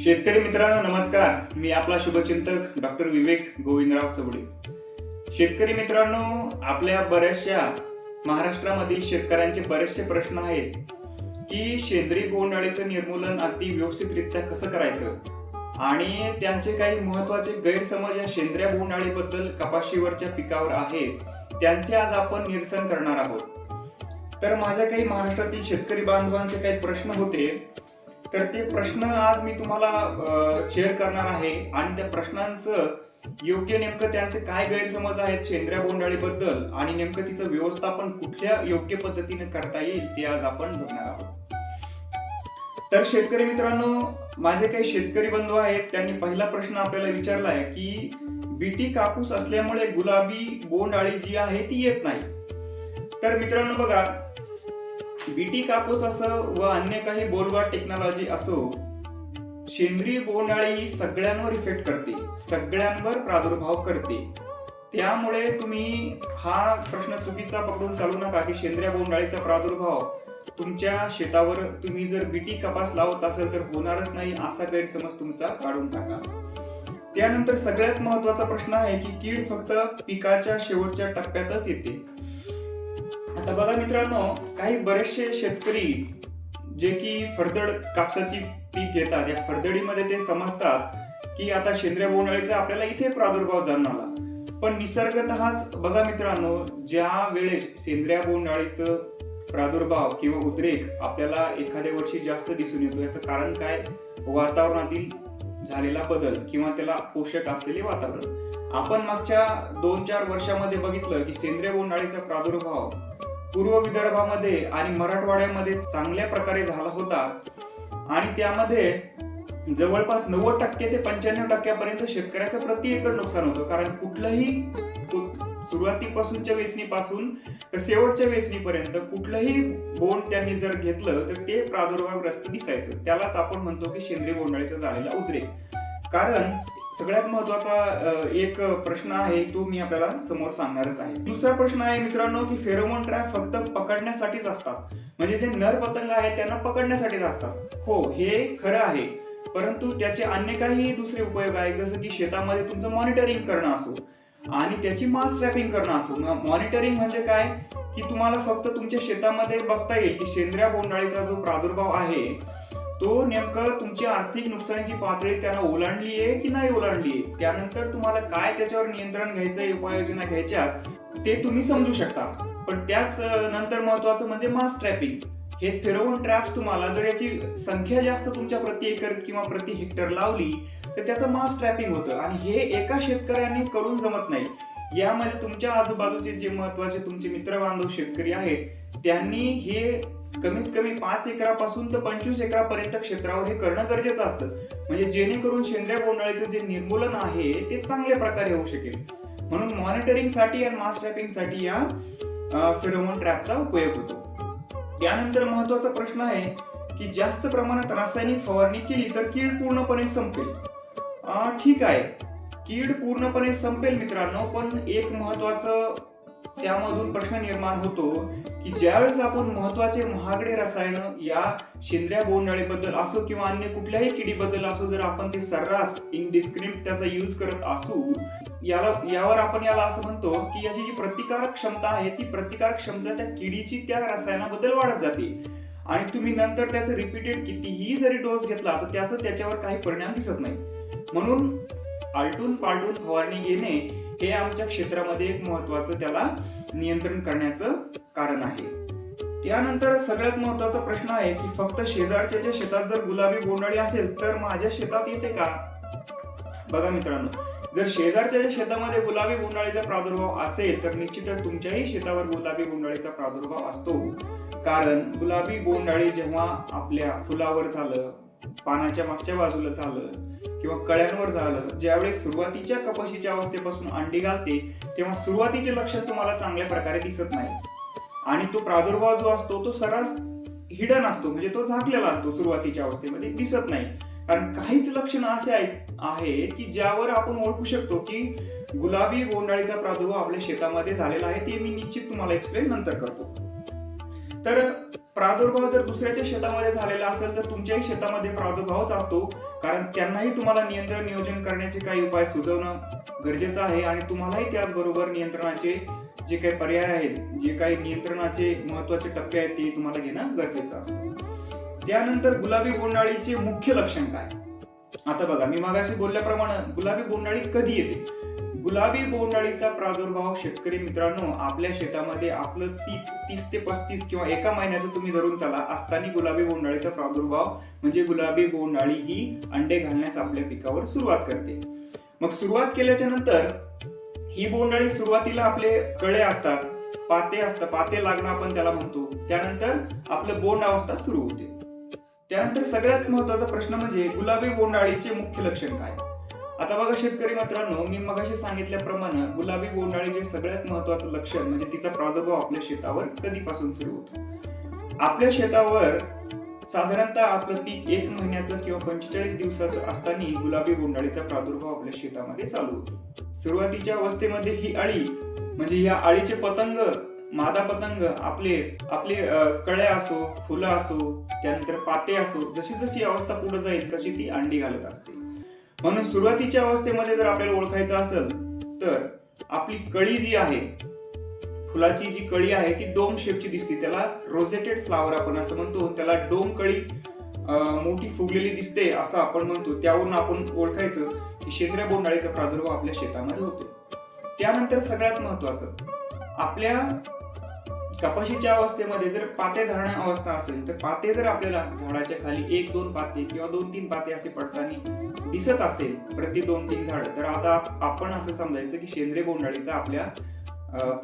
शेतकरी मित्रांनो नमस्कार. मी आपला शुभचिंतक डॉक्टर विवेक गोविंदराव सबडे शेतकरी मित्रांनो आपल्या बऱ्याचशा महाराष्ट्रामधील शेतकऱ्यांचे बरेचसे प्रश्न आहेत की सेंद्रिय बोंडअळीचं निर्मूलन अगदी व्यवस्थितरित्या कसं करायचं? आणि त्यांचे काही महत्त्वाचे गैरसमज या सेंद्रिय बोंडअळीबद्दल कपाशीवरच्या पिकावर आहेत त्यांचे आज आपण निरसन करणार आहोत. तर माझ्या काही महाराष्ट्रातील शेतकरी बांधवांचे काही प्रश्न होते. तर ते प्रश्न आज मी तुम्हाला शेअर करणार आहे. आणि त्या प्रश्नांचं योग्य नेमकं त्यांचे काय गैरसमज आहेत सेंद्रिय बोंडाळीबद्दल आणि नेमकं तिचं व्यवस्थापन कुठल्या योग्य पद्धतीने करता येईल ते आज आपण बघणार आहोत. तर शेतकरी मित्रांनो माझे काही शेतकरी बंधू आहेत त्यांनी पहिला प्रश्न आपल्याला विचारला आहे की बीटी कापूस असल्यामुळे गुलाबी बोंडाळी जी आहे ती येत नाही. तर मित्रांनो बघा बीटी कापूस असो व अन्य काही बोलवाड टेक्नॉलॉजी असो सेंद्रिय बोंडाळी ही सगळ्यांवर इफेक्ट करते सगळ्यांवर प्रादुर्भाव करते. त्यामुळे तुम्ही हा प्रश्न चुकीचा पकडून चालू नका की सेंद्रिय बोंडाळीचा प्रादुर्भाव तुमच्या शेतावर तुम्ही जर बीटी कपास लावत असेल तर होणारच नाही असा गैरसमज तुमचा काढून टाका. त्यानंतर सगळ्यात महत्त्वाचा प्रश्न आहे की कीड फक्त पिकाच्या शेवटच्या टप्प्यातच येते. आता बघा मित्रांनो काही बरेचसे शेतकरी जे की फरदड कापसाची पीक घेतात या फरदडीमध्ये ते समजतात की आता सेंद्रिय बोंडअळीचा आपल्याला इथे प्रादुर्भाव जाणवला. पण निसर्गतःच बघा मित्रांनो ज्या वेळेस सेंद्रिय बोंडाळीचं प्रादुर्भाव किंवा उद्रेक आपल्याला एखाद्या वर्षी जास्त दिसून येतो याचं कारण काय? वातावरणातील झालेला बदल किंवा त्याला पोषक असलेले वातावरण. आपण मागच्या दोन चार वर्षामध्ये बघितलं की सेंद्रिय बोंडाळीचा प्रादुर्भाव पूर्व विदर्भामध्ये आणि मराठवाड्यामध्ये चांगल्या प्रकारे झाला होता. आणि त्यामध्ये जवळपास नव्वद टक्के ते पंच्याण्णव टक्क्यापर्यंत शेतकऱ्याचं प्रति एकर नुकसान होतं. कारण कुठलंही सुरुवातीपासूनच्या वेचणीपासून तर शेवटच्या वेचणीपर्यंत कुठलंही बोंड त्यांनी जर घेतलं तर ते प्रादुर्भावग्रस्त दिसायचं. त्यालाच आपण म्हणतो की सेंद्रिय बोंडाळीचा झालेला उद्रेक. कारण सगळ्यात महत्त्वाचा एक प्रश्न आहे तो मी आपल्याला समोर सांगणारच आहे. दुसरा प्रश्न आहे मित्रांनो की फेरोमोन ट्रॅप फक्त पकडण्यासाठीच असतात. म्हणजे जे नर पतंग आहेत त्यांना पकडण्यासाठीच असतात. हो हे खरं आहे. परंतु त्याचे अन्य काही दुसरे उपयोग आहेत जसं की शेतामध्ये तुमचं मॉनिटरिंग करणं असो आणि त्याची मास ट्रॅपिंग करणं असो. मॉनिटरिंग म्हणजे काय? की तुम्हाला फक्त तुमच्या शेतामध्ये बघता येईल की सेंद्रिय बोंडाळीचा जो प्रादुर्भाव आहे तो नेमकं तुमची आर्थिक नुकसानीची पातळी त्यानं ओलांडली आहे की नाही ओलांडली आहे? त्यानंतर तुम्हाला काय त्याच्यावर नियंत्रण घ्यायचंय उपाययोजना घ्यायच्या ते तुम्ही समजू शकता. पण त्याच नंतर महत्वाचं म्हणजे मास ट्रॅपिंग हे फिरवून ट्रॅप्स तुम्हाला जर याची संख्या जास्त तुमच्या प्रति एकर किंवा प्रति हेक्टर लावली तर त्याचं मास ट्रॅपिंग होतं. आणि हे एका शेतकऱ्यांनी करून जमत नाही. यामध्ये तुमच्या आजूबाजूचे जे महत्त्वाचे तुमचे मित्र बांधव शेतकरी आहेत त्यांनी हे कमीत कमी पाच एकरापासून तर पंचवीस एकरापर्यंत क्षेत्रावर हे करणं गरजेचं असतं. म्हणजे जेणेकरून सेंद्रिय बोंडाळीचं जे निर्मूलन आहे ते चांगल्या प्रकारे होऊ शकेल. म्हणून मॉनिटरिंगसाठी आणि मास ट्रॅपिंगसाठी या फेरोमोन ट्रॅपचा उपयोग होतो. त्यानंतर महत्त्वाचा प्रश्न आहे की जास्त प्रमाणात रासायनिक फवारणी केली तर कीड पूर्णपणे संपेल. ठीक आहे. कीड पूर्णपणे संपेल मित्रांनो पण एक महत्वाचं त्यामधून प्रश्न निर्माण होतो की ज्यावेळेस आपण महत्त्वाचे महागडे रसायन या सेंद्रिय बोंडाळीबद्दल असो किंवा अन्य कुठल्याही किडीबद्दल असो जर आपण ते सर्रास इनडिस्क्रिप्ट त्याचा यूज करत असू याला यावर आपण याला असं म्हणतो की याची जी प्रतिकारक क्षमता आहे ती प्रतिकारक क्षमता त्या किडीची त्या रसायनाबद्दल वाढत जाते. आणि तुम्ही नंतर त्याचं रिपीटेड कितीही जरी डोस घेतला तर त्याचा त्याच्यावर काही परिणाम दिसत नाही. म्हणून आलटून पालटून फवारणी घेणे हे आमच्या क्षेत्रामध्ये एक महत्वाचं त्याला नियंत्रण करण्याचं कारण आहे. त्यानंतर सगळ्यात महत्त्वाचा प्रश्न आहे की फक्त शेजारच्या शेतात जर गुलाबी बोंडाळी असेल तर माझ्या शेतात येते का? बघा मित्रांनो जर शेजारच्या शेतामध्ये गुलाबी बोंडाळीचा प्रादुर्भाव असेल तर निश्चितच तुमच्याही शेतावर गुलाबी बोंडाळीचा प्रादुर्भाव असतो. कारण गुलाबी बोंडाळी जेव्हा आपल्या फुलावर झालं पानाच्या मागच्या बाजूला झालं किंवा कळ्यांवर झालं ज्यावेळेस सुरुवातीच्या कपाशीच्या अवस्थेपासून अंडी घालते तेव्हा सुरुवातीचे लक्षण तुम्हाला चांगल्या प्रकारे दिसत नाही. आणि तो प्रादुर्भाव जो असतो तो सरास हिडन असतो म्हणजे तो झाकलेला असतो सुरुवातीच्या अवस्थेमध्ये दिसत नाही. कारण काहीच लक्षण असे आहेत की ज्यावर आपण ओळखू शकतो की गुलाबी गोंडाळीचा प्रादुर्भाव आपल्या शेतामध्ये झालेला आहे ते मी निश्चित तुम्हाला एक्सप्लेन नंतर करतो. तर प्रादुर्भाव जर दुसऱ्याच्या शेतामध्ये झालेला असेल तर तुमच्याही शेतामध्ये प्रादुर्भावच असतो. कारण त्यांनाही तुम्हाला नियंत्रण नियोजन करण्याचे काही उपाय सुचवणं गरजेचं आहे आणि तुम्हालाही त्याचबरोबर नियंत्रणाचे जे काही पर्याय आहेत जे काही नियंत्रणाचे महत्त्वाचे टप्पे आहेत ते तुम्हाला घेणं गरजेचं असतं. त्यानंतर गुलाबी बोंडाळीचे मुख्य लक्षण काय? आता बघा मी मागाशी बोलल्याप्रमाणे गुलाबी बोंडाळी कधी येते? गुलाबी बोंडाळीचा प्रादुर्भाव शेतकरी मित्रांनो आपल्या शेतामध्ये आपलं पीक तीस ते पस्तीस किंवा एका महिन्याचं तुम्ही धरून चला असताना गुलाबी बोंडाळीचा प्रादुर्भाव म्हणजे गुलाबी बोंडाळी ही अंडे घालण्यास आपल्या पिकावर सुरुवात करते. मग सुरुवात केल्याच्यानंतर ही बोंडाळी सुरुवातीला आपले कळे असतात पाते असतात पाते लागणं आपण त्याला म्हणतो. त्यानंतर आपलं बोंड अवस्था सुरू होते. त्यानंतर सगळ्यात महत्त्वाचा प्रश्न म्हणजे गुलाबी बोंडाळीचे मुख्य लक्षण काय? आता बघा शेतकरी मित्रांनो मी मगाशी सांगितल्याप्रमाणे गुलाबी बोंडाळीचे सगळ्यात महत्वाचं लक्षण म्हणजे तिचा प्रादुर्भाव आपल्या शेतावर कधीपासून सुरू होतो? आपल्या शेतावर साधारणतः आपलं पीक एक महिन्याचं किंवा पंचेचाळीस दिवसाचं असताना गुलाबी बोंडाळीचा प्रादुर्भाव आपल्या शेतामध्ये चालू होतो. सुरुवातीच्या अवस्थेमध्ये ही अळी म्हणजे या अळीचे पतंग मादा पतंग आपले आपले कळ्या असो फुलं असो त्यानंतर पाते असो जशी जशी अवस्था पुढे जाईल तशी ती अंडी घालत असते म्हणून सुरुवातीच्या अवस्थेमध्ये जर आपल्याला ओळखायचं असेल तर आपली कळी जी आहे फुलाची जी कळी आहे ती डोम शेपची दिसते. त्याला रोजेटेड फ्लावर आपण असं म्हणतो. त्याला डोम कळी मोठी फुगलेली दिसते असं आपण म्हणतो. त्यावरून आपण ओळखायचं की शेंद्र्या बोंडाळीचा प्रादुर्भाव आपल्या शेतामध्ये होतो त्यानंतर सगळ्यात महत्वाचं आपल्या कपाशीच्या अवस्थेमध्ये जर पाते धरण अवस्था असेल तर पाते जर आपल्याला झाडाच्या खाली एक दोन पाते किंवा दोन तीन पाते असे पडताना दिसत असेल प्रति दोन तीन झाड तर आता आपण असं समजायचं की शेंद्रे बोंडाळीचा आपल्या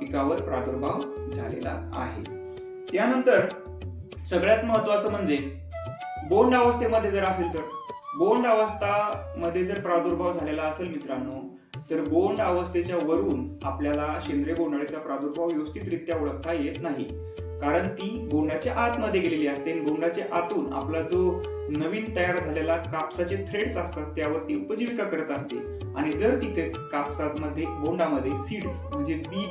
पिकावर प्रादुर्भाव झालेला आहे. त्यानंतर सगळ्यात महत्वाचं म्हणजे बोंड अवस्थेमध्ये जर असेल तर बोंड अवस्था मध्ये जर प्रादुर्भाव झालेला असेल मित्रांनो तर बोंड अवस्थेच्या वरून आपल्याला शेंद्रिय बोंडाळीचा प्रादुर्भाव व्यवस्थितरित्या ओळखता येत नाही. कारण ती बोंडाच्या आतमध्ये गेलेली असते आणि बोंडाच्या आतून आपला जो नवीन तयार झालेला कापसाचे थ्रेड्स असतात त्यावरती उपजीविका करत असते. आणि जर तिथे कापसामध्ये बोंडामध्ये सीड्स म्हणजे बी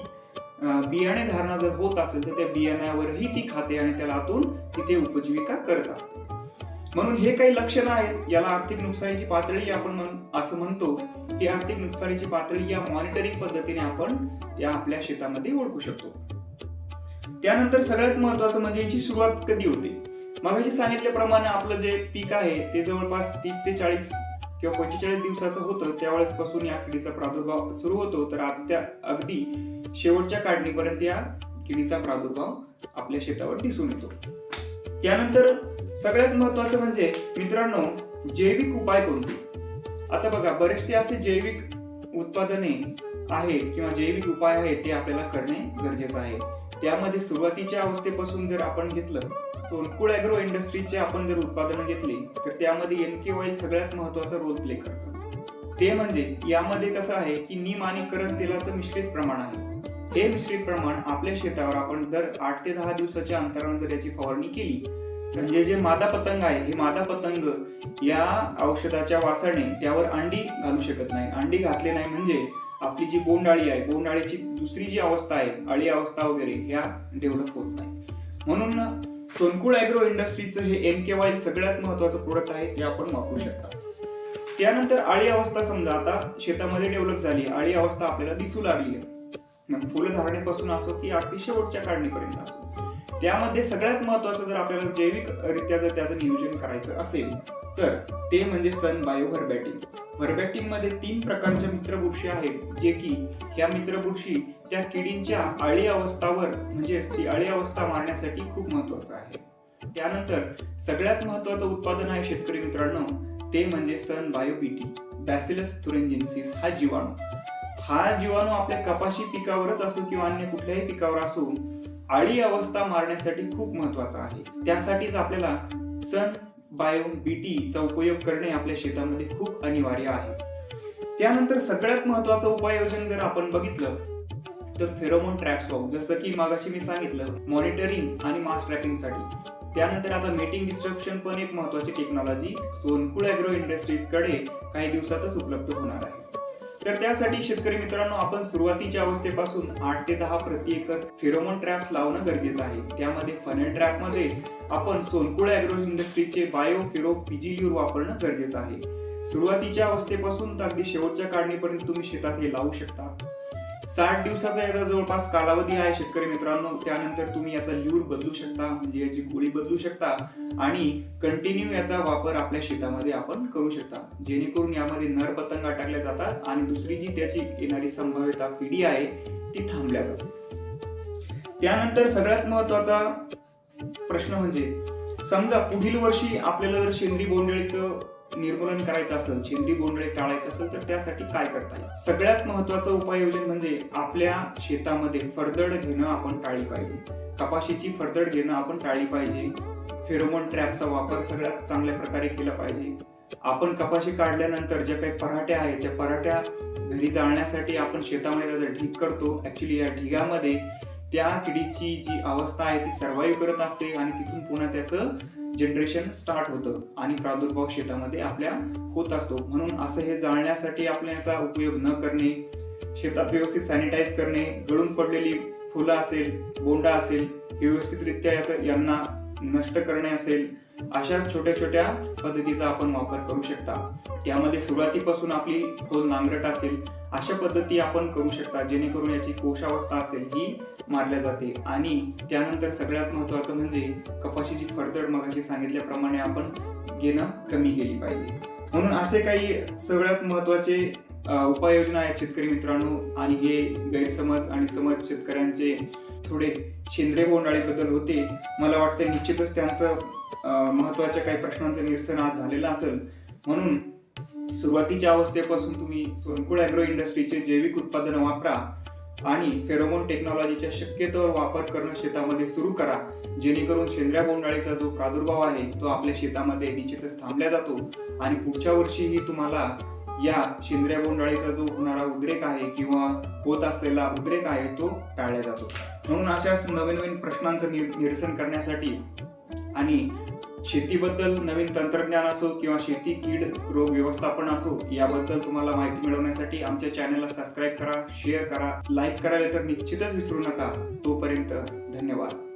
बियाणे धारणा जर होत असेल तर त्या बियाण्यावरही ती खाते आणि त्याला आतून तिथे उपजीविका करत असते. म्हणून हे काही लक्षणं आहेत याला आर्थिक नुकसानीची पातळी आपण म्हण- असं म्हणतो की आर्थिक नुकसानीची पातळी या मॉनिटरिंग पद्धतीने आपण या आपल्या शेतामध्ये ओळखू शकतो. त्यानंतर सगळ्यात महत्वाचं म्हणजे याची सुरुवात कधी होते? मगाशी सांगितल्याप्रमाणे आपलं जे पीक आहे ते जवळपास तीस ते चाळीस किंवा पंचेचाळीस दिवसाचं होतं. त्यावेळेस पासून या किडीचा प्रादुर्भाव सुरू होतो. तर आत्या अगदी शेवटच्या काढणीपर्यंत या किडीचा प्रादुर्भाव आपल्या शेतावर दिसून येतो. त्यानंतर सगळ्यात महत्वाचं म्हणजे मित्रांनो जैविक उपाय कोणते? आता बघा बरेचसे असे जैविक उत्पादने आहेत किंवा जैविक उपाय आहेत ते आपल्याला करणे गरजेचं आहे. त्यामध्ये सुरुवातीच्या अवस्थेपासून जर आपण घेतलं सोनकुळ अॅग्रो इंडस्ट्रीचे आपण जर उत्पादनं घेतली तर त्यामध्ये एन के ऑइल सगळ्यात महत्त्वाचा रोल प्ले करतात ते म्हणजे यामध्ये कसं आहे की नीम आणि करत तेलाचं मिश्रित प्रमाण आहे. हे मिश्रित प्रमाण आपल्या शेतावर आपण दर आठ ते दहा दिवसाच्या अंतरानं जर याची फवारणी केली म्हणजे जे मादा पतंग आहे हे मादा पतंग या औषधाच्या वासाने त्यावर अंडी घालू शकत नाही. अंडी घातले नाही म्हणजे आपली जी बोंडाळी आहे बोंडाळीची दुसरी जी अवस्था आहे अळी अवस्था वगैरे ह्या डेव्हलप होत नाही. म्हणून सोनकुळ अॅग्रो इंडस्ट्रीचं हे एन के वाईल सगळ्यात महत्वाचं प्रोडक्ट आहे ते आपण वापरू शकता. त्यानंतर आळी अवस्था समजा आता शेतामध्ये डेव्हलप झाली आळी अवस्था आपल्याला दिसू लागली आहे. मग फुलधारणेपासून असो की अगदी शेवटच्या काढणीपर्यंत असो. त्यामध्ये सगळ्यात महत्वाचं जर आपल्याला जैविकरित्या जर त्याचं नियोजन करायचं असेल तर ते म्हणजे सन बायो हर्बॅटिंग हर्बॅटिंगमध्ये तीन प्रकारच्या मित्रबुरशी आहेत जे की ह्या मित्रवृक्षी त्या किडींच्या अळी अवस्थावर म्हणजे ती अळी अवस्था मारण्यासाठी खूप महत्वाचं आहे. त्यानंतर सगळ्यात महत्वाचं उत्पादन आहे शेतकरी मित्रांनो ते म्हणजे Sun bio BT bacillus thuringiensis हा जीवाणू. हा जीवाणू आपल्या कपाशी पिकावरच असो किंवा अन्य कुठल्याही पिकावर असो आळी अवस्था मारण्यासाठी खूप महत्त्वाचा आहे. त्यासाठीच आपल्याला सन बायो बीटीचा उपयोग करणे आपल्या शेतामध्ये खूप अनिवार्य आहे. त्यानंतर सगळ्यात महत्वाचं उपाययोजन जर आपण बघितलं तर फेरोमोन ट्रॅप्स वाहू जसं की मागाशी मी सांगितलं मॉनिटरिंग आणि मास ट्रॅपिंगसाठी. त्यानंतर आता मेटिंग डिस्ट्रक्शन पण एक महत्वाची टेक्नॉलॉजी सोनकुळ अॅग्रो इंडस्ट्रीजकडे काही दिवसातच उपलब्ध होणार आहे. तर त्यासाठी शेतकरी मित्रांनो आपण सुरुवातीच्या अवस्थेपासून आठ ते दहा प्रति एकर फेरोमोन ट्रॅप लावणं गरजेचं आहे. त्यामध्ये फनेल ट्रॅपमध्ये आपण सोनकुळ अॅग्रो इंडस्ट्रीचे बायो फिरो पिजिल्यूर वापरणं गरजेचं आहे. सुरुवातीच्या अवस्थेपासून तर अगदी शेवटच्या काढणीपर्यंत तुम्ही शेतात हे लावू शकता. साठ दिवसाचा याचा जवळपास कालावधी आहे शेतकरी मित्रांनो. त्यानंतर तुम्ही याचा ल्यूर बदलू शकता म्हणजे याची गोळी बदलू शकता आणि कंटिन्यू याचा वापर आपल्या शेतामध्ये आपण करू शकता. जेणेकरून यामध्ये नर पतंग अटकल्या जातात आणि दुसरी जी त्याची येणारी संभाव्यता पिढी आहे ती थांबल्या जाते. त्यानंतर सगळ्यात महत्त्वाचा प्रश्न म्हणजे समजा पुढील वर्षी आपल्याला जर शेंद्री बोंडळीचं निर्मूलन करायचं असेल शेंद्री बोंडळे टाळायचं असेल तर त्यासाठी काय करता येईल? सगळ्यात महत्वाचं उपाययोजन म्हणजे आपल्या शेतामध्ये फरदड घेणं आपण टाळली पाहिजे. कपाशीची फरदड घेणं आपण टाळली पाहिजे. फेरोमोन ट्रॅपचा वापर सगळ्यात चांगल्या प्रकारे केला पाहिजे. आपण कपाशी काढल्यानंतर ज्या काही पराठ्या आहेत त्या पराठ्या घरी जाळण्यासाठी आपण शेतामध्ये त्याचा ढीग करतो. ऍक्च्युली या ढिगामध्ये त्या किडीची जी अवस्था आहे ती सर्वाईव्ह करत असते आणि तिथून पुन्हा त्याचं जनरेशन स्टार्ट होतं आणि प्रादुर्भाव शेतामध्ये आपल्या होत असतो. म्हणून असं हे जाळण्यासाठी आपल्या याचा उपयोग न करणे शेतात व्यवस्थित सॅनिटाईज करणे गळून पडलेली फुलं असेल बोंडा असेल हे व्यवस्थितरित्या याचं यांना नष्ट करणे असेल अशा छोट्या छोट्या पद्धतीचा आपण वापर करू शकता. त्यामध्ये सुरुवातीपासून आपली खोल नांगरट असेल अशा पद्धती आपण करू शकता जेणेकरून याची कोशावस्था असेल ही मारल्या जाते. आणि त्यानंतर सगळ्यात महत्वाचं म्हणजे कपाशीची फरदड मगाशी सांगितल्याप्रमाणे आपण घेणं कमी केली पाहिजे. म्हणून असे काही सगळ्यात महत्त्वाचे उपाययोजना आहेत शेतकरी मित्रांनो आणि हे गैरसमज आणि समज शेतकऱ्यांचे थोडे शेंद्रे बोंडाळीबद्दल होते. मला वाटतं निश्चितच त्यांचं महत्त्वाच्या काही प्रश्नांचं निरसन आज झालेलं असेल. म्हणून सुरुवातीच्या अवस्थेपासून तुम्ही सोनकुळ अॅग्रो इंडस्ट्रीचे जैविक उत्पादनं वापरा आणि फेरोमोन टेक्नॉलॉजीचा शक्यतोवर वापर करणं शेतामध्ये सुरू करा. जेणेकरून शेंद्र्या बोंडाळीचा जो प्रादुर्भाव आहे तो आपल्या शेतामध्ये निश्चितच थांबला जातो आणि पुढच्या वर्षीही तुम्हाला या शेंद्र्या बोंडाळीचा जो होणारा उद्रेक आहे किंवा होत असलेला उद्रेक आहे तो टाळला जातो. म्हणून अशाच नवीन नवीन प्रश्नांचं निरसन करण्यासाठी आणि शेतीबद्दल नवीन तंत्रज्ञान असो किंवा शेती कीड रोग व्यवस्थापन असो याबद्दल तुम्हाला माहिती मिळवण्यासाठी आमच्या चॅनलला सबस्क्राईब करा शेअर करा लाईक करायला तर निश्चितच विसरू नका. तोपर्यंत धन्यवाद.